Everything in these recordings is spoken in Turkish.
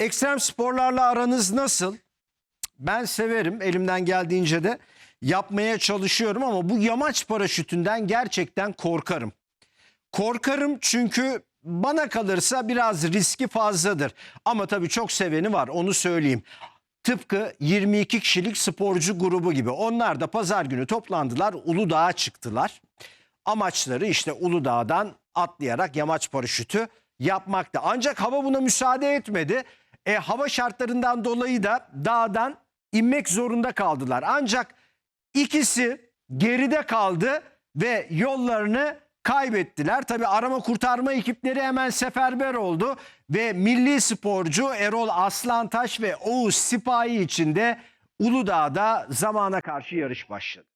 Ekstrem sporlarla aranız nasıl? Ben severim. Elimden geldiğince de yapmaya çalışıyorum ama bu yamaç paraşütünden gerçekten korkarım. Korkarım çünkü bana kalırsa biraz riski fazladır. Ama tabii çok seveni var onu söyleyeyim. Tıpkı 22 kişilik sporcu grubu gibi. Onlar da pazar günü toplandılar, Uludağ'a çıktılar. Amaçları işte Uludağ'dan atlayarak yamaç paraşütü yapmakta. Ancak hava buna müsaade etmedi. E, hava şartlarından dolayı da dağdan inmek zorunda kaldılar. Ancak ikisi geride kaldı ve yollarını kaybettiler. Tabi arama kurtarma ekipleri hemen seferber oldu ve milli sporcu Erol Aslantaş ve Oğuz Sipahi için de Uludağ'da zamana karşı yarış başladı.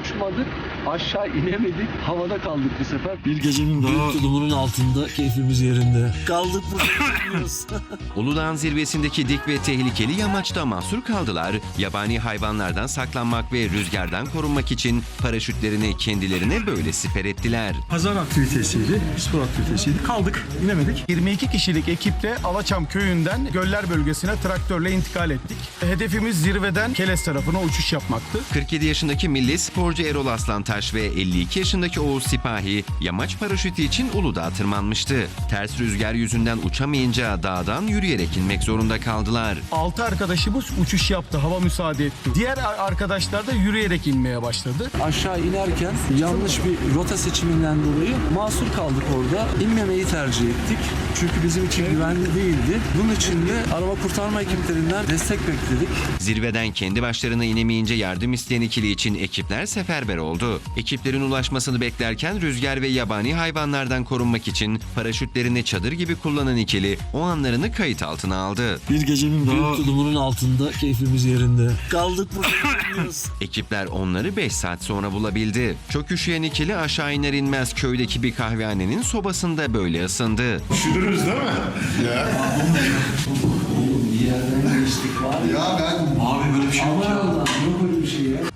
Uçmadık, aşağı inemedik, havada kaldık bu sefer. Bir gecenin daha Büyük tulumunun altında keyfimiz yerinde. Kaldık burada. Uludağ'ın zirvesindeki dik ve tehlikeli yamaçta mahsur kaldılar. Yabani hayvanlardan saklanmak ve rüzgardan korunmak için paraşütlerini kendilerine böyle siper ettiler. pazar aktivitesiydi, spor aktivitesiydi. Kaldık, inemedik. 22 kişilik ekiple Alaçam köyünden Göller bölgesine traktörle intikal ettik. Hedefimiz zirveden Keles tarafına uçuş yapmaktı. 47 yaşındaki milli sporcu Erol Aslantaş ve 52 yaşındaki Oğuz Sipahi yamaç paraşütü için Uludağ'a tırmanmıştı. Ters rüzgar yüzünden uçamayınca dağdan yürüyerek inmek zorunda kaldılar. 6 arkadaşımız uçuş yaptı, hava müsaade etti. Diğer ar- arkadaşlar da yürüyerek inmeye başladı. Aşağı inerken yanlış bir rota seçiminden dolayı mahsur kaldık orada. İnmemeyi tercih ettik. Çünkü bizim için güvenli değildi. Bunun için de arama kurtarma ekiplerinden destek bekledik. Zirveden kendi başlarına inemeyince yardım isteyen ikili için ekipler seferber oldu. Ekiplerin ulaşmasını beklerken rüzgar ve yabani hayvanlardan korunmak için paraşütlerini çadır gibi kullanan ikili o anlarını kayıt altına aldı. Bir gecenin Büyük tulumunun altında keyfimiz yerinde. Kaldık burada. Ekipler onları 5 saat sonra bulabildi. Çok üşüyen ikili aşağı iner inmez köydeki bir kahvehanenin sobasında böyle ısındı. Üşüdünüz değil mi? Ya. Ya ben... Abi böyle bir şey yok ya.